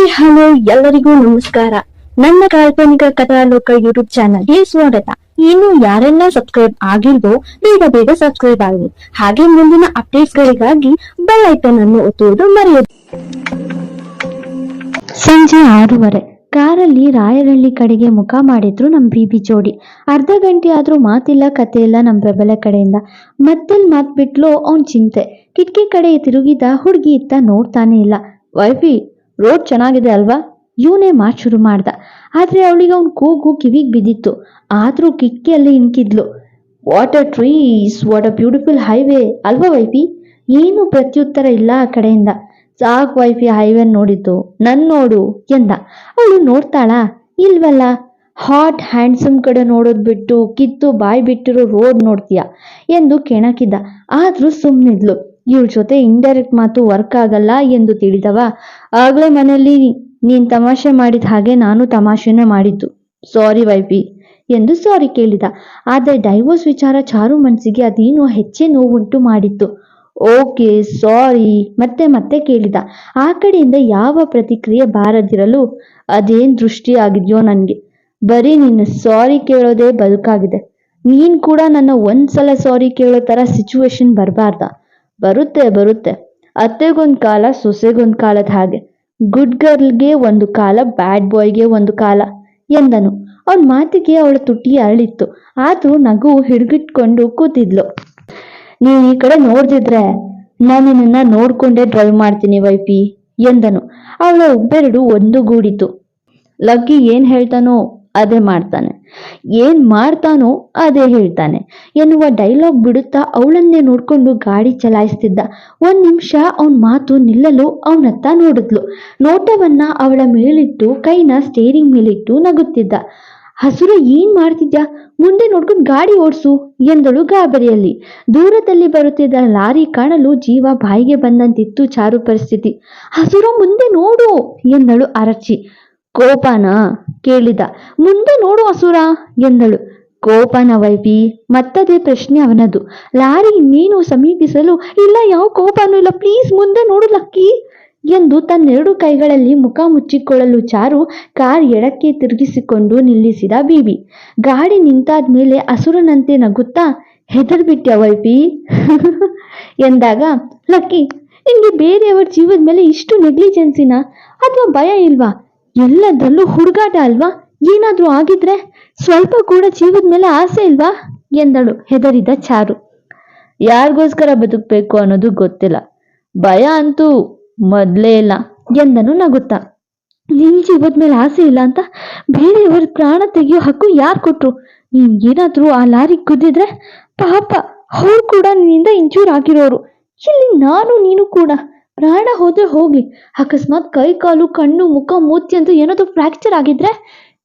Hi, hello, ಎಲ್ಲರಿಗೂ ನಮಸ್ಕಾರ. ನನ್ನ ಕಾಲ್ಪನಿಕ ಕಥಾಲೋಕ ಯೂಟ್ಯೂಬ್ ಚಾನಲ್ಗೆ ಸ್ವಾಗತ. ಇನ್ನು ಯಾರೆಲ್ಲ ಸಬ್ಸ್ಕ್ರೈಬ್ ಆಗಿಲ್ವೋ, ಬೇಗ ಬೇಗ ಸಬ್ಸ್ಕ್ರೈಬ್ ಆಗಿ ಹಾಗೆ ಮುಂದಿನ ಅಪ್ಡೇಟ್ಸ್ ಗಳಿಗಾಗಿ ಬೆಲ್ ಐಕನ್ ಅನ್ನು ಒತ್ತುವುದು ಮರೆಯದು. ಸಂಜೆ ಆರೂವರೆ. ಕಾರಲ್ಲಿ ರಾಯರಳ್ಳಿ ಕಡೆಗೆ ಮುಖ ಮಾಡಿದ್ರು ನಮ್ ಬಿಬಿ ಜೋಡಿ. ಅರ್ಧ ಗಂಟೆ ಆದ್ರೂ ಮಾತಿಲ್ಲ ಕತೆ ಇಲ್ಲ ನಮ್ ಪ್ರಬಲ ಕಡೆಯಿಂದ. ಮತ್ತೆಲ್ ಮಾತ್ ಬಿಟ್ಲು ಅವ್ನ್ ಚಿಂತೆ. ಕಿಟಕಿ ಕಡೆ ತಿರುಗಿದ ಹುಡುಗಿ ಇತ್ತ ನೋಡ್ತಾನೆ ಇಲ್ಲ. ವೈಫಿ ರೋಡ್ ಚೆನ್ನಾಗಿದೆ ಅಲ್ವಾ? ಇವನೇ ಮಾತು ಶುರು ಮಾಡ್ದ. ಆದರೆ ಅವಳಿಗೆ ಅವನು ಕೂಗು ಕಿವಿಗೆ ಬಿದ್ದಿತ್ತು. ಆದರೂ ಕಿಕ್ಕಿಯಲ್ಲಿ ಇನ್ಕಿದ್ಲು. What a trees what a beautiful highway ಅಲ್ವಾ ವೈಫಿ? ಏನು ಪ್ರತ್ಯುತ್ತರ ಇಲ್ಲ ಆ ಕಡೆಯಿಂದ. ಸಾಕ್ ವೈಫಿ ಹೈವೇ ನೋಡಿದ್ದು. ನನ್ನ ನೋಡು ಎಂದ. ಅವಳು ನೋಡ್ತಾಳಾ? ಇಲ್ವಲ್ಲ. ಹಾಟ್ ಹ್ಯಾಂಡ್ಸಮ್ ಕಡೆ ನೋಡೋದು ಬಿಟ್ಟು ಕಿತ್ತು ಬಾಯಿ ಬಿಟ್ಟಿರೋ ರೋಡ್ ನೋಡ್ತೀಯ? ಎಂದು ಕೆಣಕಿದ್ದ ಆದರೂ ಸುಮ್ಮನಿದ್ಲು ಇವಳ ಜೊತೆ ಇಂಡೈರೆಕ್ಟ್ ಮಾತು ವರ್ಕ್ ಆಗಲ್ಲ ಎಂದು ತಿಳಿದವ. ಆಗ್ಲೇ ಮನೆಯಲ್ಲಿ ನೀನ್ ತಮಾಷೆ ಮಾಡಿದ ಹಾಗೆ ನಾನು ತಮಾಷೆನೇ ಮಾಡಿದ್ದು. ಸಾರಿ ವೈಫಿ ಎಂದು ಸಾರಿ ಕೇಳಿದ. ಆದರೆ ಡೈವೋರ್ಸ್ ವಿಚಾರ ಚಾರು ಮನಸ್ಸಿಗೆ ಅದೇನೋ ಹೆಚ್ಚೇ ನೋವುಂಟು ಮಾಡಿತ್ತು. ಓಕೆ ಸಾರಿ ಮತ್ತೆ ಮತ್ತೆ ಕೇಳಿದ. ಆ ಕಡೆಯಿಂದ ಯಾವ ಪ್ರತಿಕ್ರಿಯೆ ಬಾರದಿರಲು ಅದೇನ್ ದೃಷ್ಟಿ ಆಗಿದ್ಯೋ ನನ್ಗೆ. ಬರೀ ನಿನ್ನ ಸಾರಿ ಕೇಳೋದೇ ಬದುಕಾಗಿದೆ. ನೀನ್ ಕೂಡ ನನ್ನ ಒಂದ್ಸಲ ಸಾರಿ ಕೇಳೋ ತರ ಸಿಚುವೇಶನ್ ಬರಬಾರ್ದ. ಬರುತ್ತೆ ಬರುತ್ತೆ. ಅತ್ತೆಗೊಂದು ಕಾಲ, ಸೊಸೆಗೊಂದು ಕಾಲದ ಹಾಗೆ. ಗುಡ್ ಗರ್ಲ್ಗೆ ಒಂದು ಕಾಲ ಬ್ಯಾಡ್ ಬಾಯ್ಗೆ ಒಂದು ಕಾಲ ಎಂದನು. ಅವನ ಮಾತಿಗೆ ಅವಳ ತುಟಿ ಅರಳಿತ್ತು. ಆದ್ರೂ ನಗು ಹಿಡಿಗಿಟ್ಕೊಂಡು ಕೂತಿದ್ಲು. ನೀನು ಈ ಕಡೆ ನೋಡ್ದಿದ್ರೆ ನಾನು ನಿನ್ನ ನೋಡ್ಕೊಂಡೇ ಡ್ರೈವ್ ಮಾಡ್ತೀನಿ ವೈಪಿ ಎಂದನು. ಅವಳ ಒಬ್ಬೆರಡು ಒಂದುಗೂಡಿತು. ಲಕ್ಕಿ ಏನ್ ಹೇಳ್ತಾನೋ ಅದೇ ಮಾಡ್ತಾನೆ. ಏನ್ ಮಾಡ್ತಾನೋ ಅದೇ ಹೇಳ್ತಾನೆ. ಎನ್ನುವ ಡೈಲಾಗ್ ಬಿಡುತ್ತಾ ಅವಳನ್ನೇ ನೋಡ್ಕೊಂಡು ಗಾಡಿ ಚಲಾಯಿಸ್ತಿದ್ದ. ಒಂದ್ ನಿಮಿಷ ಅವನ್ ಮಾತು ನಿಲ್ಲಲು ಅವನತ್ತ ನೋಡಿದ್ಲು. ನೋಟವನ್ನ ಅವಳ ಮೇಲಿಟ್ಟು, ಕೈನ ಸ್ಟೇರಿಂಗ್ ಮೇಲಿಟ್ಟು ನಗುತ್ತಿದ್ದ. ಹಸುರು, ಏನ್ ಮಾಡ್ತಿದ್ಯಾ? ಮುಂದೆ ನೋಡ್ಕೊಂಡು ಗಾಡಿ ಓಡಿಸು, ಎಂದಳು ಗಾಬರಿಯಲ್ಲಿ. ದೂರದಲ್ಲಿ ಬರುತ್ತಿದ್ದ ಲಾರಿ ಕಾಣಲು ಜೀವ ಬಾಯಿಗೆ ಬಂದಂತಿತ್ತು ಚಾರು ಪರಿಸ್ಥಿತಿ ಹಸುರು, ಮುಂದೆ ನೋಡು, ಎಂದಳು ಅರಚಿ. ಕೋಪನ ಕೇಳಿದ. ಮುಂದೆ ನೋಡು ಅಸುರ, ಎಂದಳು. ಕೋಪನ ವೈಪಿ ಮತ್ತದೇ ಪ್ರಶ್ನೆ ಅವನದು. ಲಾರಿ ನೀನು ಸಮೀಪಿಸಲು ಇಲ್ಲ, ಯಾವ ಕೋಪನೂ ಇಲ್ಲ. ಪ್ಲೀಸ್ ಮುಂದೆ ನೋಡು ಲಕ್ಕಿ, ಎಂದು ತನ್ನೆರಡು ಕೈಗಳಲ್ಲಿ ಮುಖ ಮುಚ್ಚಿಕೊಳ್ಳಲು ಚಾರು ಕಾರ್ ಎಡಕ್ಕೆ ತಿರುಗಿಸಿಕೊಂಡು ನಿಲ್ಲಿಸಿದ ಬೀಬಿ ಗಾಡಿ ನಿಂತಾದ ಮೇಲೆ ಅಸುರನಂತೆ ನಗುತ್ತಾ ಹೆದರ್ಬಿಟ್ಟ ವೈಪಿ ಎಂದಾಗ, ಲಕ್ಕಿ ನಿನ್ಗೆ ಬೇರೆಯವರ ಜೀವದ ಮೇಲೆ ಇಷ್ಟು ನೆಗ್ಲಿಜೆನ್ಸಿನ? ಅಥವಾ ಭಯ ಇಲ್ವಾ? ಎಲ್ಲದರಲ್ಲೂ ಹುಡುಗಾಟ ಅಲ್ವಾ? ಏನಾದ್ರೂ ಆಗಿದ್ರೆ ಸ್ವಲ್ಪ ಕೂಡ ಜೀವದ ಮೇಲೆ ಆಸೆ ಇಲ್ವಾ? ಎಂದಳು ಹೆದರಿದ ಚಾರು. ಯಾರಿಗೋಸ್ಕರ ಬದುಕಬೇಕು ಅನ್ನೋದು ಗೊತ್ತಿಲ್ಲ. ಭಯ ಅಂತೂ ಮೊದಲೇ ಇಲ್ಲ ಎಂದನು ನಗುತ್ತಾ. ನಿನ್ ಜೀವದ ಮೇಲೆ ಆಸೆ ಇಲ್ಲ ಅಂತ ಬೇರೆಯವರ ಪ್ರಾಣ ತೆಗೆಯೋ ಹಕ್ಕು ಯಾರು ಕೊಟ್ರು? ನೀನ್ ಏನಾದ್ರೂ ಆ ಲಾರಿ ಕುದ್ದಿದ್ರೆ ಪಾಪ ಅವ್ರು ಕೂಡ ನಿನ್ನಿಂದ ಇಂಚೂರ್ ಆಗಿರೋರು. ಇಲ್ಲಿ ನಾನು ನೀನು ಕೂಡ. ಪ್ರಾಣ ಹೋದ್ರೆ ಹೋಗಿ ಅಕಸ್ಮಾತ್ ಕೈ, ಕಾಲು, ಕಣ್ಣು, ಮುಖ, ಮೂತಿ ಅಂತ ಏನಾದ್ರು ಫ್ರಾಕ್ಚರ್ ಆಗಿದ್ರೆ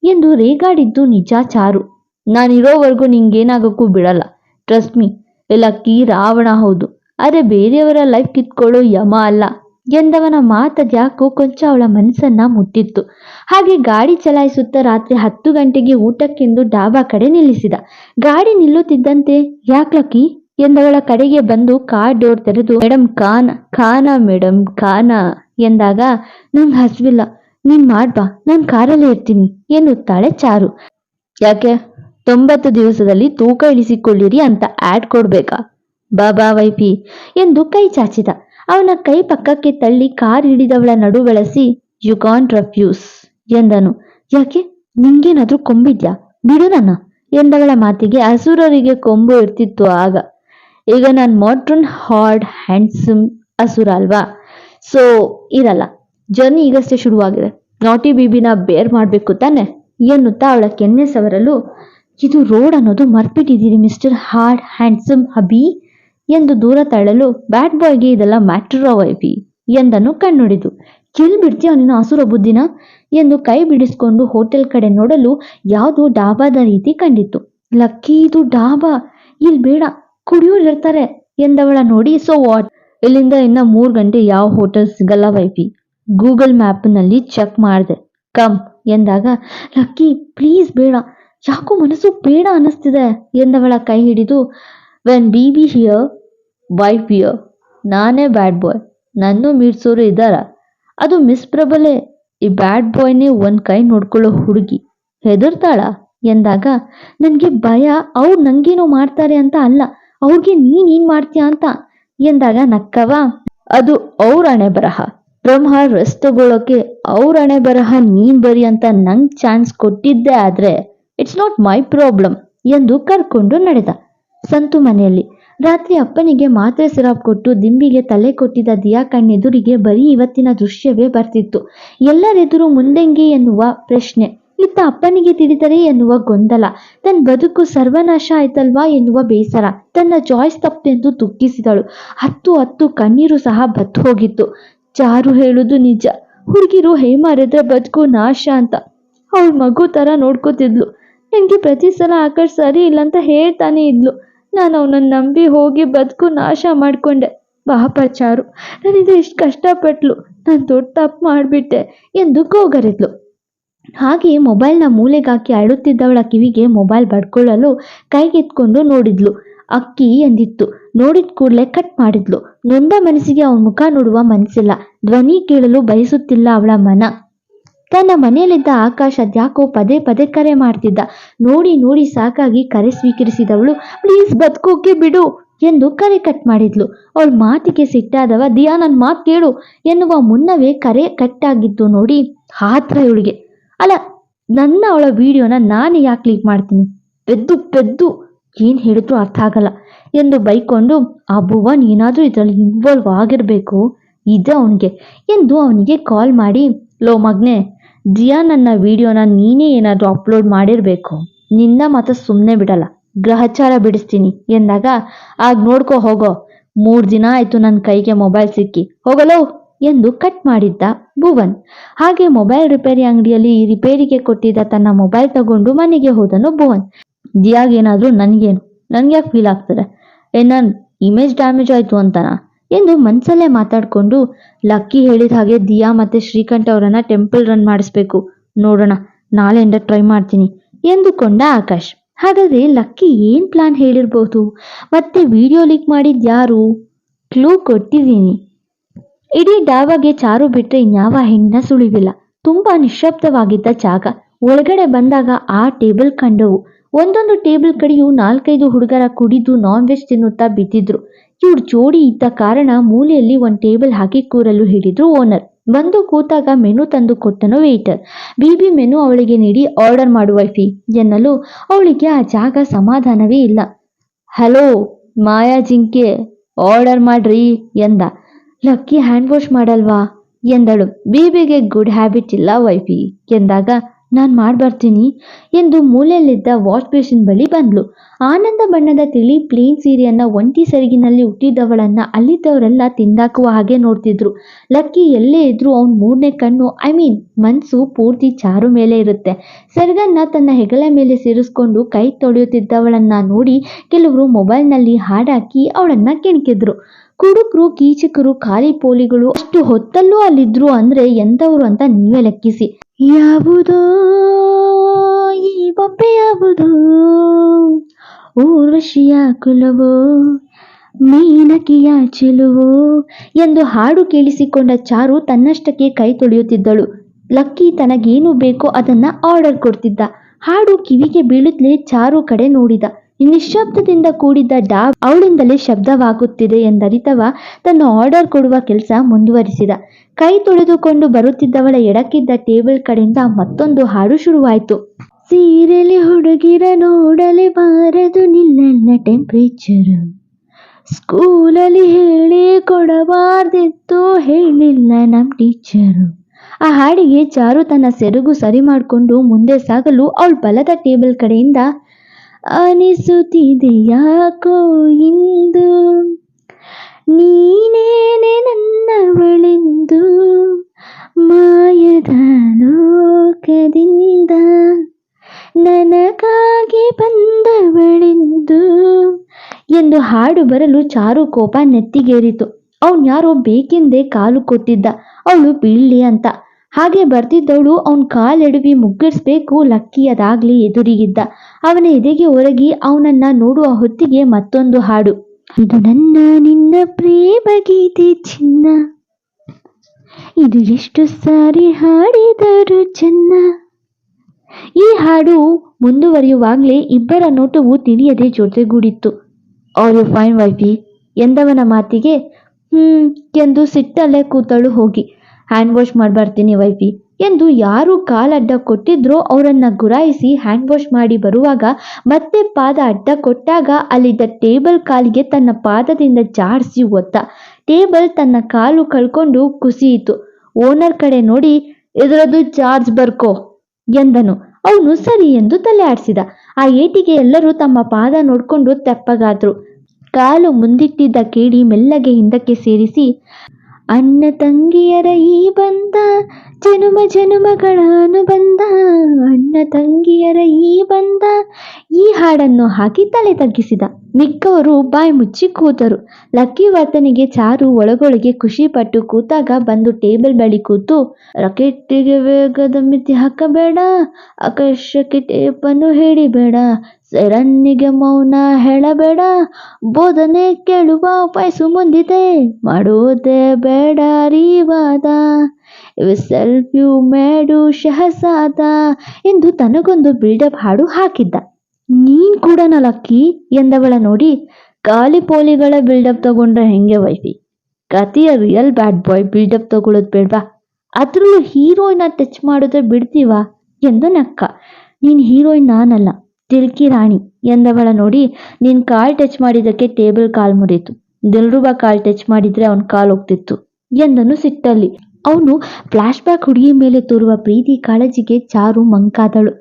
ಎಂದು ರೇಗಾಡಿದ್ದು ನಿಜ ಚಾರು. ನಾನಿರೋವರೆಗೂ ನಿಂಗೇನಾಗಕ್ಕೂ ಬಿಡಲ್ಲ. ಟ್ರಸ್ಟ್ ಮೀ ಲಕ್ಕಿ ರಾವಣ ಹೌದು. ಅರೆ ಬೇರೆಯವರ ಲೈಫ್ ಕಿತ್ಕೊಳ್ಳೋ ಯಮ ಅಲ್ಲ ಎಂದವನ ಮಾತದ್ಯಾಕೋ ಕೊಂಚ ಅವಳ ಮನಸ್ಸನ್ನ ಮುಟ್ಟಿತ್ತು. ಹಾಗೆ ಗಾಡಿ ಚಲಾಯಿಸುತ್ತಾ ರಾತ್ರಿ ಹತ್ತು ಗಂಟೆಗೆ ಊಟಕ್ಕೆಂದು ಡಾಬಾ ಕಡೆ ನಿಲ್ಲಿಸಿದ. ಗಾಡಿ ನಿಲ್ಲುತ್ತಿದ್ದಂತೆ ಯಾಕ್ಲಕ್ಕಿ ಎಂದವಳ ಕಡೆಗೆ ಬಂದು ಕಾರ್ ಡೋರ್ ತೆರೆದು ಮೇಡಮ್ ಖಾನ ಖಾನ ಮೇಡಮ್ ಖಾನ ಎಂದಾಗ, ನಂಗೆ ಹಸಿವಿಲ್ಲ, ನೀನ್ ಮಾಡ್ಬಾ ನಾನ್ ಕಾರಲ್ಲೇ ಇರ್ತೀನಿ ಎನ್ನುತ್ತಾಳೆ ಚಾರು. ಯಾಕೆ? ತೊಂಬತ್ತು ದಿವಸದಲ್ಲಿ ತೂಕ ಇಳಿಸಿಕೊಳ್ಳಿರಿ ಅಂತ ಆಡ್ ಕೊಡ್ಬೇಕಾ? ಬಾಬಾ ವೈಫಿ ಎಂದು ಕೈ ಚಾಚಿದ. ಅವನ ಕೈ ಪಕ್ಕಕ್ಕೆ ತಳ್ಳಿ ಕಾರ್ ಹಿಡಿದವಳ ನಡು ಬಳಸಿ, ಯು ಕಾನ್ ರೆಫ್ಯೂಸ್ ಎಂದನು. ಯಾಕೆ? ನಿಂಗೇನಾದ್ರೂ ಕೊಂಬಿದ್ಯಾ? ಬಿಡು ನನ್ನ ಎಂದವಳ ಮಾತಿಗೆ ಅಸುರರಿಗೆ ಕೊಂಬು ಇರ್ತಿತ್ತು ಆಗ. ಈಗ ನಾನು ಮಾಡ್ರನ್ ಹಾರ್ಡ್ ಹ್ಯಾಂಡ್ಸಮ್ ಹಸುರ ಅಲ್ವಾ? ಸೊ ಇರಲ್ಲ. ಜರ್ನಿ ಈಗಷ್ಟೇ ಶುರುವಾಗಿದೆ. ನಾಟಿ ಬಿಬಿನ ಬೇರ್ ಮಾಡಬೇಕು ತಾನೆ? ಎನ್ನುತ್ತಾ ಅವಳ ಕೆನ್ನೆ ಸವರಲು, ಇದು ರೋಡ್ ಅನ್ನೋದು ಮರ್ಬಿಟ್ಟಿದ್ದೀರಿ ಮಿಸ್ಟರ್ ಹಾರ್ಡ್ ಹ್ಯಾಂಡ್ಸಮ್ ಹಬಿ ಎಂದು ದೂರ ತಳ್ಳಲು ಬ್ಯಾಡ್ ಬಾಯ್ಗೆ ಇದೆಲ್ಲ ಮ್ಯಾಟ್ರ ವೈಫಿ ಎಂದನು ಕಣ್ಣುಡಿದು. ಕಿಲ್ ಬಿಡ್ತೀಯ ನಿನ್ನ ಹಸುರ ಬುದ್ಧಿನ? ಎಂದು ಕೈ ಬಿಡಿಸ್ಕೊಂಡು ಹೋಟೆಲ್ ಕಡೆ ನೋಡಲು ಯಾವುದೋ ಡಾಬಾದ ರೀತಿ ಕಂಡಿತ್ತು. ಲಕ್ಕಿ ಇದು ಡಾಬಾ? ಇಲ್ಲಿ ಬೇಡ. ಕುಡಿಯೋರು ಇರ್ತಾರೆ ಎಂದವಳ ನೋಡಿ ಸೊ ವಾಟ್ ಇಲ್ಲಿಂದ ಇನ್ನ ಮೂರು ಗಂಟೆ ಯಾವ ಹೋಟೆಲ್ ಸಿಗಲ್ಲ ವೈಫಿ. ಗೂಗಲ್ ಮ್ಯಾಪ್ನಲ್ಲಿ ಚೆಕ್ ಮಾಡಿದೆ. ಕಮ್ ಎಂದಾಗ, ಲಕ್ಕಿ ಪ್ಲೀಸ್ ಬೇಡ. ಯಾಕೋ ಮನಸ್ಸು ಬೇಡ ಅನ್ನಿಸ್ತಿದೆ ಎಂದವಳ ಕೈ ಹಿಡಿದು when B B here wife here ನಾನೇ ಬ್ಯಾಡ್ ಬಾಯ್ ನನ್ನೂ ಮೀರ್ಸೋರು ಇದ್ದಾರ? ಅದು ಮಿಸ್ ಪ್ರಬಲೆ. ಈ ಬ್ಯಾಡ್ ಬಾಯ್ನೇ ಒಂದ್ ಕೈ ನೋಡ್ಕೊಳ್ಳೋ ಹುಡುಗಿ. ಹೆದರ್ತಾಳ? ಎಂದಾಗ, ನನಗೆ ಭಯ. ಅವ್ರು ನಂಗೇನೋ ಮಾಡ್ತಾರೆ ಅಂತ ಅಲ್ಲ. ಅವ್ರಿಗೆ ನೀನ್ ಏನ್ ಮಾಡ್ತೀಯ ಅಂತ ಎಂದಾಗ ನಕ್ಕವ ಅದು ಅವ್ರ ಹಣೆ ಬರಹ. ಬ್ರಹ್ಮ ರಸ್ ತಗೊಳಕ್ಕೆ ಅವ್ರ ಹಣೆ ಬರಹ ನೀನ್ ಬರಿ ಅಂತ ನಂಗ್ ಚಾನ್ಸ್ ಕೊಟ್ಟಿದ್ದೆ ಆದ್ರೆ ಇಟ್ಸ್ ನಾಟ್ ಮೈ ಪ್ರಾಬ್ಲಮ್ ಎಂದು ಕರ್ಕೊಂಡು ನಡೆದ. ಸಂತು ಮನೆಯಲ್ಲಿ ರಾತ್ರಿ ಅಪ್ಪನಿಗೆ ಮಾತ್ರೆ ಸಿರಾಪ್ ಕೊಟ್ಟು ದಿಂಬಿಗೆ ತಲೆ ಕೊಟ್ಟಿದ್ದ ದಿಯಾ ಕಣ್ಣೆದುರಿಗೆ ಬರೀ ಇವತ್ತಿನ ದೃಶ್ಯವೇ ಬರ್ತಿತ್ತು. ಎಲ್ಲರೆದುರು ಮುಂದೆಂಗೆ ಎನ್ನುವ ಪ್ರಶ್ನೆ. ಇತ್ತ ಅಪ್ಪನಿಗೆ ತಿಳಿದರೆ ಎನ್ನುವ ಗೊಂದಲ. ತನ್ನ ಬದುಕು ಸರ್ವನಾಶ ಆಯ್ತಲ್ವಾ ಎನ್ನುವ ಬೇಸರ. ತನ್ನ ಚಾಯ್ಸ್ ತಪ್ಪೆಂದು ದುಃಖಿಸಿದಳು. ಹತ್ತು ಹತ್ತು ಕಣ್ಣೀರು ಸಹ ಬತ್ತು ಹೋಗಿತ್ತು. ಚಾರು ಹೇಳುದು ನಿಜ. ಹುಡುಗಿರು ಹೇಮಾರಿದ್ರೆ ಬದುಕು ನಾಶ ಅಂತ. ಅವಳು ಮಗು ತರ ನೋಡ್ಕೋತಿದ್ಲು. ನನಗೆ ಪ್ರತಿ ಸಲ ಆಕಾಶ್ ಸರಿ ಇಲ್ಲ ಅಂತ ಹೇಳ್ತಾನೆ ಇದ್ಲು. ನಾನು ಅವನನ್ನ ನಂಬಿ ಹೋಗಿ ಬದುಕು ನಾಶ ಮಾಡ್ಕೊಂಡೆ. ಪಾಪ ಚಾರು. ನಾನಿದು ಇಷ್ಟು ಕಷ್ಟಪಟ್ಲು. ನಾನು ದೊಡ್ಡ ತಪ್ಪು ಮಾಡಿಬಿಟ್ಟೆ ಎಂದು ಗೋಗರಿದ್ಲು. ಹಾಗೆಯೇ ಮೊಬೈಲ್ನ ಮೂಲೆಗಾಕಿ ಅಳುತ್ತಿದ್ದವಳ ಕಿವಿಗೆ ಮೊಬೈಲ್ ಬಡ್ಕೊಳ್ಳಲು ಕೈಗೆತ್ಕೊಂಡು ನೋಡಿದ್ಲು. ಅಕ್ಕಿ ಎಂದಿತ್ತು. ನೋಡಿದ ಕೂಡಲೇ ಕಟ್ ಮಾಡಿದ್ಲು. ನೊಂದ ಮನಸ್ಸಿಗೆ ಅವನ ಮುಖ ನೋಡುವ ಮನಸ್ಸಿಲ್ಲ. ಧ್ವನಿ ಕೇಳಲು ಬಯಸುತ್ತಿಲ್ಲ ಅವಳ ಮನ. ತನ್ನ ಮನೆಯಲ್ಲಿದ್ದ ಆಕಾಶ ಅದ್ಯಾಕೋ ಪದೇ ಪದೇ ಕರೆ ಮಾಡ್ತಿದ್ದ. ನೋಡಿ ನೋಡಿ ಸಾಕಾಗಿ ಕರೆ ಸ್ವೀಕರಿಸಿದವಳು, ಪ್ಲೀಸ್ ಬದುಕೋಕೆ ಬಿಡು ಎಂದು ಕರೆ ಕಟ್ ಮಾಡಿದ್ಲು. ಅವಳ ಮಾತಿಗೆ ಸಿಟ್ಟಾದವ, ದಿಯಾ ನನ್ನ ಮಾತು ಕೇಳು ಎನ್ನುವ ಮುನ್ನವೇ ಕರೆ ಕಟ್ ಆಗಿದ್ದು ನೋಡಿ. ಹಾತ್ರ ಇವಳಿಗೆ. ಅಲ್ಲ, ನನ್ನ ಅವಳ ವಿಡಿಯೋನ ನಾನು ಯಾಕೆ ಕ್ಲಿಕ್ ಮಾಡ್ತೀನಿ? ಪೆದ್ದು ಪೆದ್ದು, ಏನು ಹೇಳಿದ್ರು ಅರ್ಥ ಆಗಲ್ಲ. ಎಂದು ಬೈಕೊಂಡು ಆ ಭುವನ್ ಏನಾದರೂ ಇದರಲ್ಲಿ ಇನ್ವಾಲ್ವ್ ಆಗಿರಬೇಕು. ಇದೆ ಅವನಿಗೆ. ಎಂದು ಅವನಿಗೆ ಕಾಲ್ ಮಾಡಿ, ಲೋ ಮಗ್ನೆ, ಜಿಯಾ ನನ್ನ ವಿಡಿಯೋನ ನೀನೇ ಏನಾದರೂ ಅಪ್ಲೋಡ್ ಮಾಡಿರಬೇಕು. ನಿನ್ನ ಮಾತ್ರ ಸುಮ್ಮನೆ ಬಿಡಲ್ಲ. ಗ್ರಹಚಾರ ಬಿಡಿಸ್ತೀನಿ. ಎಂದಾಗ, ಆಗ ನೋಡ್ಕೊ ಹೋಗೋ. ಮೂರು ದಿನ ಆಯಿತು ನನ್ನ ಕೈಗೆ ಮೊಬೈಲ್ ಸಿಕ್ಕಿ. ಹೋಗಲೋ? ಎಂದು ಕಟ್ ಮಾಡಿದ್ದ ಭುವನ್. ಹಾಗೆ ಮೊಬೈಲ್ ರಿಪೇರಿ ಅಂಗಡಿಯಲ್ಲಿ ಈ ರಿಪೇರಿಗೆ ಕೊಟ್ಟಿದ್ದ ತನ್ನ ಮೊಬೈಲ್ ತಗೊಂಡು ಮನೆಗೆ ಹೋದನು ಭುವನ್. ದಿಯಾಗೇನಾದರೂ ನನಗೇನು? ನನ್ಗೆ ಯಾಕೆ ಫೀಲ್ ಆಗ್ತದೆ? ಏ ನನ್ನ ಇಮೇಜ್ ಡ್ಯಾಮೇಜ್ ಆಯಿತು ಅಂತನಾ? ಎಂದು ಮನ್ಸಲ್ಲೇ ಮಾತಾಡಿಕೊಂಡು, ಲಕ್ಕಿ ಹೇಳಿದ ಹಾಗೆ ದಿಯಾ ಮತ್ತೆ ಶ್ರೀಕಂಠ ಅವರನ್ನ ಟೆಂಪಲ್ ರನ್ ಮಾಡಿಸ್ಬೇಕು. ನೋಡೋಣ, ನಾಳೆಯಿಂದ ಟ್ರೈ ಮಾಡ್ತೀನಿ, ಎಂದುಕೊಂಡ ಆಕಾಶ್. ಹಾಗಾದ್ರೆ ಲಕ್ಕಿ ಏನ್ ಪ್ಲಾನ್ ಹೇಳಿರ್ಬೋದು? ಮತ್ತೆ ವಿಡಿಯೋ ಲೀಕ್ ಮಾಡಿದ್ಯಾರು ಕ್ಲೂ ಕೊಟ್ಟಿದ್ದೀನಿ. ಇಡೀ ಡಾವಾಗೆ ಚಾರು ಬಿಟ್ಟರೆ ಇನ್ಯಾವ ಹೆಣ್ಣಿನ ಸುಳಿವಿಲ್ಲ. ತುಂಬಾ ನಿಶ್ಶಬ್ದವಾಗಿದ್ದ ಜಾಗ. ಒಳಗಡೆ ಬಂದಾಗ ಆ ಟೇಬಲ್ ಕಂಡವು. ಒಂದೊಂದು ಟೇಬಲ್ ಕಡೆಯೂ ನಾಲ್ಕೈದು ಹುಡುಗರ ಕುಡಿದು ನಾನ್ ವೆಜ್ ತಿನ್ನುತ್ತಾ ಬಿದ್ದಿದ್ರು. ಇವ್ರ ಜೋಡಿ ಇದ್ದ ಕಾರಣ ಮೂಲೆಯಲ್ಲಿ ಒಂದು ಟೇಬಲ್ ಹಾಕಿ ಕೂರಲು ಹೇಳಿದ್ರು ಓನರ್. ಬಂದು ಕೂತಾಗ ಮೆನು ತಂದು ಕೊಟ್ಟನು ವೇಟರ್. ಬಿಬಿ ಮೆನು ಅವಳಿಗೆ ನೀಡಿ ಆರ್ಡರ್ ಮಾಡುವ ಫೀ ಎನ್ನಲು ಅವಳಿಗೆ ಆ ಜಾಗ ಸಮಾಧಾನವೇ ಇಲ್ಲ. ಹಲೋ ಮಾಯಾ ಜಿಂಕೆ ಆರ್ಡರ್ ಮಾಡ್ರಿ ಎಂದ. ಲಕ್ಕಿ ಹ್ಯಾಂಡ್ ವಾಶ್ ಮಾಡಲ್ವಾ? ಎಂದಳು. ಬೇಬಿಗೆ ಗುಡ್ ಹ್ಯಾಬಿಟ್ ಇಲ್ಲ ವೈಫಿ ಎಂದಾಗ, ನಾನು ಮಾಡ್ಬರ್ತೀನಿ ಎಂದು ಮೂಲೆಯಲ್ಲಿದ್ದ ವಾಶ್ ಬೇಸಿನ್ ಬಳಿ ಬಂದ್ಲು. ಆನಂದ ಬಣ್ಣದ ತಿಳಿ ಪ್ಲೇನ್ ಸೀರೆಯನ್ನ ಒಂಟಿ ಸೆರಗಿನಲ್ಲಿ ಹುಟ್ಟಿದವಳನ್ನ ಅಲ್ಲಿದ್ದವರೆಲ್ಲ ತಿಂದಾಕುವ ಹಾಗೆ ನೋಡ್ತಿದ್ರು. ಲಕ್ಕಿ ಎಲ್ಲೇ ಇದ್ರೂ ಅವನ್ ಮೂರನೇ ಕಣ್ಣು ಐ ಮೀನ್ ಮನ್ಸು ಪೂರ್ತಿ ಚಾರು ಮೇಲೆ ಇರುತ್ತೆ. ಸೆರಗನ್ನ ತನ್ನ ಹೆಗಲ ಮೇಲೆ ಸೇರಿಸ್ಕೊಂಡು ಕೈ ತೊಳೆಯುತ್ತಿದ್ದವಳನ್ನ ನೋಡಿ ಕೆಲವರು ಮೊಬೈಲ್ನಲ್ಲಿ ಹಾಡಾಕಿ ಅವಳನ್ನ ಕೆಣಕಿದ್ರು. ಕುಡುಕರು, ಕೀಚಕರು, ಖಾಲಿ ಪೋಲಿಗಳು ಅಷ್ಟು ಹೊತ್ತಲ್ಲೂ ಅಲ್ಲಿದ್ರು ಅಂದ್ರೆ ಎಂತವ್ರು ಅಂತ ನೀವೇ ಲೆಕ್ಕಿಸಿ. ಯಾವುದೋ ಈ ಬೊಬ್ಬೆ ಯಾವುದೋ? ಊರ್ವಶಿಯ ಕುಲವೋ? ಮೀನಕಿಯ ಚೆಲುವೋ? ಎಂದು ಹಾಡು ಕೇಳಿಸಿಕೊಂಡ ಚಾರು ತನ್ನಷ್ಟಕ್ಕೆ ಕೈ ತೊಳೆಯುತ್ತಿದ್ದಳು. ಲಕ್ಕಿ ತನಗೇನು ಬೇಕೋ ಅದನ್ನ ಆರ್ಡರ್ ಕೊಡ್ತಿದ್ದ. ಹಾಡು ಕಿವಿಗೆ ಬೀಳುತ್ತಲೇ ಚಾರು ಕಡೆ ನೋಡಿದ. ನಿಶ್ಶಬ್ದದಿಂದ ಕೂಡಿದ್ದ ಡಾಬ್ ಅವಳಿಂದಲೇ ಶಬ್ದವಾಗುತ್ತಿದೆ ಎಂದರಿತವ ತನ್ನ ಆರ್ಡರ್ ಕೊಡುವ ಕೆಲಸ ಮುಂದುವರಿಸಿದ. ಕೈ ತೊಳೆದುಕೊಂಡು ಬರುತ್ತಿದ್ದವಳ ಎಡಕ್ಕಿದ್ದ ಟೇಬಲ್ ಕಡೆಯಿಂದ ಮತ್ತೊಂದು ಹಾಡು ಶುರುವಾಯಿತು. ಸೀರೆಲಿ ಹುಡುಗಿರ ನೋಡಲೆ ಬಾರದು ನಿಲ್ಲಲ್ಲ ಟೆಂಪ್ರೇಚರ್ ಸ್ಕೂಲಲ್ಲಿ ಹೇಳಿ ಕೊಡಬಾರ್ದಿತ್ತು, ಹೇಳಿಲ್ಲ ನಮ್ಮ ಟೀಚರು ಆ ಹಾಡಿಗೆ ಚಾರು ತನ್ನ ಸೆರಗು ಸರಿ ಮಾಡಿಕೊಂಡು ಮುಂದೆ ಸಾಗಲು ಅವಳು ಬಲದ ಟೇಬಲ್ ಕಡೆಯಿಂದ ಅನಿಸುತ್ತಿದೆ ಯಾಕೋ ಇಂದು? ನೀನೇನೆ ನನ್ನವಳೆಂದು? ಮಾಯದ ಲೋಕದಿಂದ ನನಗಾಗಿ ಬಂದವಳೆಂದು? ಎಂದು ಹಾಡು ಬರಲು ಚಾರು ಕೋಪ ನೆತ್ತಿಗೇರಿತು. ಅವನ್ಯಾರೋ ಬೇಕೆಂದೇ ಕಾಲು ಕೊಟ್ಟಿದ್ದ. ಅವಳು ಬೀಳ್ಲಿ ಅಂತ. ಹಾಗೆ ಬರ್ತಿದ್ದವಳು ಅವನ್ ಕಾಲೆಡವಿ ಮುಗ್ಗರಿಸ್ಬೇಕು ಲಕ್ಕಿ ಅದಾಗ್ಲಿ ಎದುರಿಗಿದ್ದ. ಅವನ ಎದೆಗೆ ಒರಗಿ ಅವನನ್ನ ನೋಡುವ ಹೊತ್ತಿಗೆ ಮತ್ತೊಂದು ಹಾಡು. ಇದು ನನ್ನ ನಿನ್ನ ಪ್ರೇಮ ಗೀತೆ ಚಿನ್ನ. ಇದು ಎಷ್ಟು ಸಾರಿ ಹಾಡಿದರು ಚೆನ್ನ. ಈ ಹಾಡು ಮುಂದುವರಿಯುವಾಗಲೇ ಇಬ್ಬರ ನೋಟವು ತಿಳಿಯದೆ ಜೊತೆಗೂಡಿತ್ತು. ಅವರು ಫೈನ್ ವೈಫಿ ಎಂದವನ ಮಾತಿಗೆ, ಹ್ಮ್, ಎಂದು ಸಿಟ್ಟಲ್ಲೇ ಕೂತಳು ಹೋಗಿ. ಹ್ಯಾಂಡ್ ವಾಶ್ ಮಾಡ್ಬಾರ್ತೀನಿ ವೈಫಿ ಎಂದು ಯಾರು ಕಾಲಡ್ಡ ಕೊಟ್ಟಿದ್ರೋ ಅವರನ್ನ ಗುರಾಯಿಸಿ ಹ್ಯಾಂಡ್ ವಾಶ್ ಮಾಡಿ ಬರುವಾಗ ಮತ್ತೆ ಪಾದ ಅಡ್ಡ ಕೊಟ್ಟಾಗ ಅಲ್ಲಿದ್ದ ಟೇಬಲ್ ಕಾಲಿಗೆ ತನ್ನ ಪಾದದಿಂದ ಜಾಡಿಸಿ ಒತ್ತ ಟೇಬಲ್ ತನ್ನ ಕಾಲು ಕಳ್ಕೊಂಡು ಕುಸಿಯಿತು. ಓನರ್ ಕಡೆ ನೋಡಿ ಇದರದು ಚಾರ್ಜ್ ಬರ್ಕೋ ಎಂದನು. ಅವನು ಸರಿ ಎಂದು ತಲೆ ಆಡಿಸಿದ. ಆ ಏಟಿಗೆ ಎಲ್ಲರೂ ತಮ್ಮ ಪಾದ ನೋಡ್ಕೊಂಡು ತೆಪ್ಪಗಾದ್ರು. ಕಾಲು ಮುಂದಿಟ್ಟಿದ್ದ ಕೇಳಿ ಮೆಲ್ಲಗೆ ಹಿಂದಕ್ಕೆ ಸೇರಿಸಿ ಅಣ್ಣ ತಂಗಿಯರ ಈ ಬಂಧ ಜನುಮ ಜನುಮಗಳ ಅನುಬಂಧ. ಅಣ್ಣ ತಂಗಿಯರ ಈ ಬಂಧ ಈ ಹಾಡನ್ನು ಹಾಕಿ ತಲೆ ತಗ್ಗಿಸಿದ. ಮಿಕ್ಕವರು ಬಾಯಿ ಮುಚ್ಚಿ ಕೂತರು. ಲಕ್ಕಿ ವರ್ತನಿಗೆ ಚಾರು, ಒಳಗೊಳಗೆ ಖುಷಿ ಪಟ್ಟು ಕೂತಾಗ ಬಂದು ಟೇಬಲ್ ಬಳಿ ಕೂತು ರಾಕೆಟ್ಟಿಗೆ ವೇಗದ ಮಿತಿ ಹಾಕಬೇಡ ಆಕಾಶಕ್ಕೆ ಟೇಪನ್ನು ಹಿಡಿಬೇಡ ಸೈರನ್ನಿಗೆ ಮೌನ ಹೇಳಬೇಡ, ಬೋಧನೆ ಕೇಳುವ ವಯಸ್ಸು ಮುಂದಿದೆ, ಮಾಡುವುದೇ ಬೇಡ ರೀವಾದ ಸೆಲ್ಫ್ ಯು ಮೇಡು ಶಹಸಾದ ಎಂದು ತನಗೊಂದು ಬಿಲ್ಡಪ್ ಹಾಡು ಹಾಕಿದ್ದ. ನೀನ್ ಕೂಡ ಲಕ್ಕಿ ಎಂದವಳ ನೋಡಿ, ಖಾಲಿ ಪೋಲಿಗಳ ಬಿಲ್ಡಪ್ ತಗೊಂಡ್ರೆ ಹೆಂಗೆ ವೈಫಿ? ಕತೆಯ ರಿಯಲ್ ಬ್ಯಾಡ್ ಬಾಯ್ ಬಿಲ್ಡಪ್ ತಗೊಳ್ಳೋದು ಬೇಡ್ವಾ? ಅದ್ರಲ್ಲೂ ಹೀರೋಯಿನ ಟಚ್ ಮಾಡಿದ್ರೆ ಬಿಡ್ತೀವಾ? ಎಂದು ನಕ್ಕ. ನೀನ್ ಹೀರೋಯಿನ್ ನಾನಲ್ಲ. ತಿಲ್ಕಿ ರಾಣಿ ಎಂದವಳ ನೋಡಿ, ನಿನ್ ಕಾಲ್ ಟಚ್ ಮಾಡಿದಕ್ಕೆ ಟೇಬಲ್ ಕಾಲ್ ಮುರಿತು ದಿಲ್ರುಬಾ ಕಾಲ್ ಟಚ್ ಮಾಡಿದ್ರೆ ಅವನ್ ಕಾಲ್ ಹೋಗ್ತಿತ್ತು ಎಂದನು ಸಿಟ್ಟಲ್ಲಿ. ಅವನು ಫ್ಲಾಶ್ ಬ್ಯಾಕ್ ಹುಡುಗಿ ಮೇಲೆ ತೋರುವ ಪ್ರೀತಿ ಕಾಳಜಿಗೆ ಚಾರು ಮಂಕಾದಳು.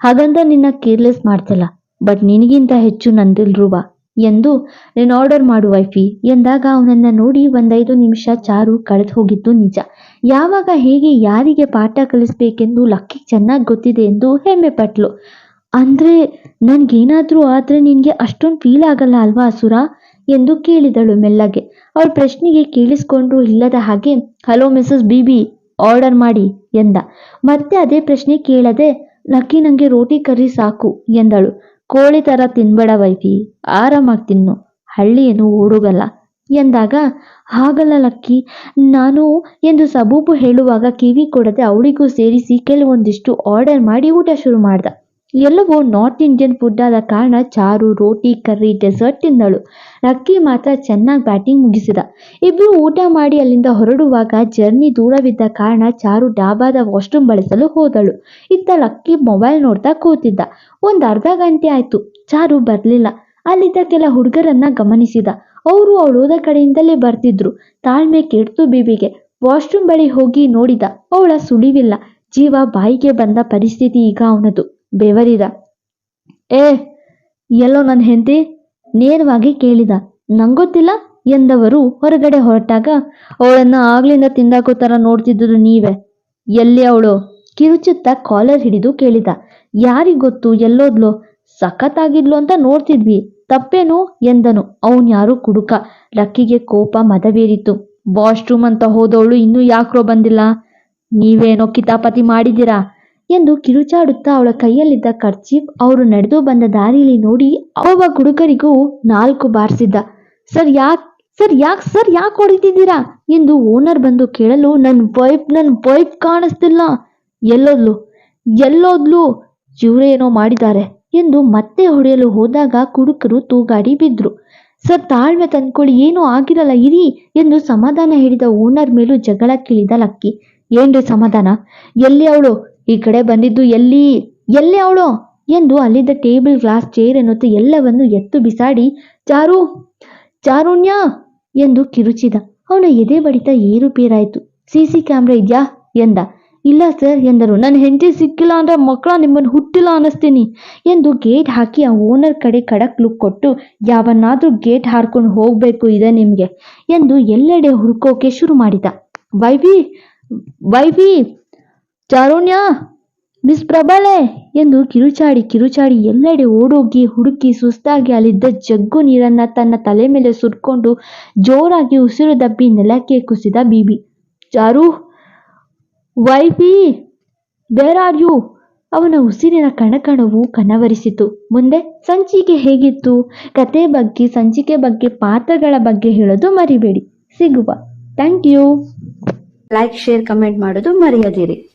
ಹಾಗಂತ ನಿನ್ನ ಕೇರ್ಲೆಸ್ ಮಾಡ್ತಲ್ಲ, ಬಟ್ ನಿನಗಿಂತ ಹೆಚ್ಚು ನನ್ ದಿಲ್ರುಬಾ ಎಂದು, ನೀನು ಆರ್ಡರ್ ಮಾಡು ವೈಫಿ ಎಂದಾಗ ಅವನನ್ನ ನೋಡಿ ಒಂದೈದು ನಿಮಿಷ ಚಾರು ಕಳೆದು ಹೋಗಿದ್ದು ನಿಜ. ಯಾವಾಗ ಹೇಗೆ, ಯಾರಿಗೆ ಪಾಠ ಕಲಿಸ್ಬೇಕೆಂದು ಲಕ್ಕಿ ಚೆನ್ನಾಗಿ ಗೊತ್ತಿದೆ ಎಂದು ಹೆಮ್ಮೆ ಪಟ್ಲು. ಅಂದ್ರೆ ನನ್ಗೇನಾದ್ರೂ ಆದ್ರೆ ನಿನ್ಗೆ ಅಷ್ಟೊಂದು ಫೀಲ್ ಆಗಲ್ಲ ಅಲ್ವಾ ಅಸುರ? ಎಂದು ಕೇಳಿದಳು ಮೆಲ್ಲಗೆ. ಅವಳ ಪ್ರಶ್ನೆಗೆ ಕೇಳಿಸ್ಕೊಂಡು ಇಲ್ಲದ ಹಾಗೆ ಹಲೋ ಮಿಸಸ್ ಬಿಬಿ ಆರ್ಡರ್ ಮಾಡಿ ಎಂದ. ಮತ್ತೆ ಅದೇ ಪ್ರಶ್ನೆ ಕೇಳದೆ, ಲಕ್ಕಿ, ನಂಗೆ ರೋಟಿ ಕರ್ರಿ ಸಾಕು ಎಂದಳು. ಕೋಳಿ ತರ ತಿನ್ಬೇಡ ವೈಫಿ, ಆರಾಮಾಗಿ ತಿನ್ನು ಹಳ್ಳಿ ಏನು ಓಡುಗಲ್ಲ ಎಂದಾಗ, ಹಾಗಲ್ಲ ಲಕ್ಕಿ, ನಾನು ಎಂದು ಸಬೂಬು ಹೇಳುವಾಗ ಕಿವಿ ಕೊಡದೆ ಅವಳಿಗೂ ಸೇರಿಸಿ ಕೆಲವೊಂದಿಷ್ಟು ಆರ್ಡರ್ ಮಾಡಿ ಊಟ ಶುರು ಮಾಡ್ದ. ಎಲ್ಲವೂ ನಾರ್ತ್ ಇಂಡಿಯನ್ ಫುಡ್ ಆದ ಕಾರಣ ಚಾರು, ರೋಟಿ, ಕರ್ರಿ, ಡೆಸರ್ಟ್ ತಿಂದಳು. ಲಕ್ಕಿ ಮಾತ್ರ ಚೆನ್ನಾಗಿ ಬ್ಯಾಟಿಂಗ್ ಮುಗಿಸಿದ. ಇಬ್ರು ಊಟ ಮಾಡಿ ಅಲ್ಲಿಂದ ಹೊರಡುವಾಗ ಜರ್ನಿ ದೂರವಿದ್ದ ಕಾರಣ ಚಾರು ಡಾಬಾದ ವಾಶ್ರೂಮ್ ಬಳಸಲು ಹೋದಳು. ಇತ್ತ ಲಕ್ಕಿ ಮೊಬೈಲ್ ನೋಡ್ತಾ ಕೂತಿದ್ದ. ಒಂದು ಅರ್ಧ ಗಂಟೆ ಆಯ್ತು. ಚಾರು ಬರ್ಲಿಲ್ಲ. ಅಲ್ಲಿದ್ದ ಕೆಲ ಹುಡುಗರನ್ನ ಗಮನಿಸಿದ. ಅವರು ಅವಳೋದ ಕಡೆಯಿಂದಲೇ ಬರ್ತಿದ್ರು. ತಾಳ್ಮೆ ಕೆಡ್ತು ಬಿಬಿಗೆ ವಾಶ್ರೂಮ್ ಬಳಿ ಹೋಗಿ ನೋಡಿದ. ಅವಳ ಸುಳಿವಿಲ್ಲ. ಜೀವ ಬಾಯಿಗೆ ಬಂದ ಪರಿಸ್ಥಿತಿ ಈಗ ಅವನದು. ಬೆವರಿದ. ಏ, ಎಲ್ಲೋ ನನ್ನ ಹೆಂಡತಿ, ನೇರವಾಗಿ ಕೇಳಿದ. ನಂಗೊತ್ತಿಲ್ಲ? ಎಂದವರು ಹೊರಗಡೆ ಹೊರಟಾಗ, ಅವಳನ್ನ ಆಗ್ಲಿಂದ ತಿಂದಾಕೋ ಥರ ನೋಡ್ತಿದ್ದುದು ನೀವೇ. ಎಲ್ಲಿ ಅವಳು? ಕಿರುಚುತ್ತಾ ಕಾಲರ್ ಹಿಡಿದು ಕೇಳಿದ. ಯಾರಿಗೊತ್ತು ಎಲ್ಲೋದ್ಲು? ಸಖತ್ತಾಗಿದ್ಲು ಅಂತ ನೋಡ್ತಿದ್ವಿ. ತಪ್ಪೇನು? ಎಂದನು. ಅವನ್ ಯಾರು? ಕುಡುಕ. ಲಕ್ಕಿಗೆ ಕೋಪ ಮದವೇರಿತು ವಾಶ್ರೂಮ್ ಅಂತ ಹೋದವಳು ಇನ್ನೂ ಯಾಕ್ರೋ ಬಂದಿಲ್ಲ? ನೀವೇನೋ ಕಿತಾಪತಿ ಮಾಡಿದ್ದೀರಾ? ಎಂದು ಕಿರುಚಾಡುತ್ತಾ ಅವಳ ಕೈಯಲ್ಲಿದ್ದ ಕರ್ಚೀಫ್ ಅವರು ನಡೆದು ಬಂದ ದಾರಿಯಲ್ಲಿ ನೋಡಿ ಒಬ್ಬ ಕುಡುಕರಿಗೂ ನಾಲ್ಕು ಬಾರಿಸಿದ್ದ. ಸರ್, ಯಾಕ್ ಸರ್ ಯಾಕ್, ಸರ್, ಯಾಕೆ ಹೊಡಿತಿದ್ದೀರಾ? ಎಂದು ಓನರ್ ಬಂದು ಕೇಳಲು ನನ್ನ ವೈಫ್ ನನ್ನ ವೈಫ್ ಕಾಣಿಸ್ತಿಲ್ಲ. ಎಲ್ಲೋದ್ಲು ಎಲ್ಲೋದ್ಲು ಇವರೇನೋ ಮಾಡಿದ್ದಾರೆ ಎಂದು ಮತ್ತೆ ಹೊಡೆಯಲು ಹೋದಾಗ ಕುಡುಕರು ತೂಗಾಡಿ ಬಿದ್ರು. ಸರ್, ತಾಳ್ಮೆ ತಂದ್ಕೊಳ್ಳಿ, ಏನೂ ಆಗಿರಲ್ಲ, ಇರಿ ಎಂದು ಸಮಾಧಾನ ಹೇಳಿದ ಓನರ್ ಮೇಲೂ ಜಗಳ ಕೇಳಿದ ಲಕ್ಕಿ. ಏನ್ರಿ ಸಮಾಧಾನ? ಎಲ್ಲಿ ಅವಳು? ಈ ಕಡೆ ಬಂದಿದ್ದು ಎಲ್ಲಿ ಎಲ್ಲಿ ಅವಳು? ಎಂದು ಅಲ್ಲಿದ್ದ ಟೇಬಲ್, ಗ್ಲಾಸ್, ಚೇರ್ ಎನ್ನುತ್ತ ಎಲ್ಲವನ್ನು ಎತ್ತು ಬಿಸಾಡಿ ಚಾರು ಚಾರುಣ್ಯ ಎಂದು ಕಿರುಚಿದ. ಅವನ ಎದೆ ಬಡಿತ ಸಿ ಸಿಸಿ ಕ್ಯಾಮ್ರಾ ಇದ್ಯಾ? ಎಂದ. ಇಲ್ಲ ಸರ್ ಎಂದರು. ನನ್ನ ಹೆಂಡತಿ ಸಿಕ್ಕಿಲ್ಲ ಅಂದ್ರೆ ಮಕ್ಕಳ ನಿಮ್ಮನ್ನು ಹುಟ್ಟಿಲ್ಲ ಅನ್ನಿಸ್ತೀನಿ ಎಂದು ಗೇಟ್ ಹಾಕಿ ಆ ಓನರ್ ಕಡೆ ಖಡಕ್ ಲುಕ್ ಕೊಟ್ಟು ಯಾವನ್ನಾದ್ರೂ ಗೇಟ್ ಹಾರ್ಕೊಂಡು ಹೋಗ್ಬೇಕು ಇದೆ ನಿಮ್ಗೆ ಎಂದು ಎಲ್ಲೆಡೆ ಹುಡುಕೋಕೆ ಶುರು ಮಾಡಿದ. ವೈವಿ ವೈವಿ ಚಾರುಣ್ಯ ಮಿಸ್ ಪ್ರಬಲೆ ಎಂದು ಕಿರುಚಾಡಿ ಕಿರುಚಾಡಿ ಎಲ್ಲೆಡೆ ಓಡೋಗಿ ಹುಡುಕಿ ಸುಸ್ತಾಗಿ ಅಲ್ಲಿದ್ದ ಜಗ್ಗು ನೀರನ್ನ ತನ್ನ ತಲೆ ಮೇಲೆ ಸುರ್ಕೊಂಡು ಜೋರಾಗಿ ಉಸಿರು ದಬ್ಬಿ ನೆಲಕ್ಕೆ ಕುಸಿದ Bibi. Charu, wifey there are you ಅವನ ಉಸಿರಿನ ಕಣಕಣವು ಕನವರಿಸಿತು. ಮುಂದೆ ಸಂಚಿಕೆ ಹೇಗಿತ್ತು? ಕತೆ ಬಗ್ಗೆ, ಸಂಚಿಕೆ ಬಗ್ಗೆ, ಪಾತ್ರಗಳ ಬಗ್ಗೆ ಹೇಳೋದು ಮರಿಬೇಡಿ. ಸಿಗುವ. Thank you like share comment ಮಾಡೋದು ಮರೆಯದಿರಿ.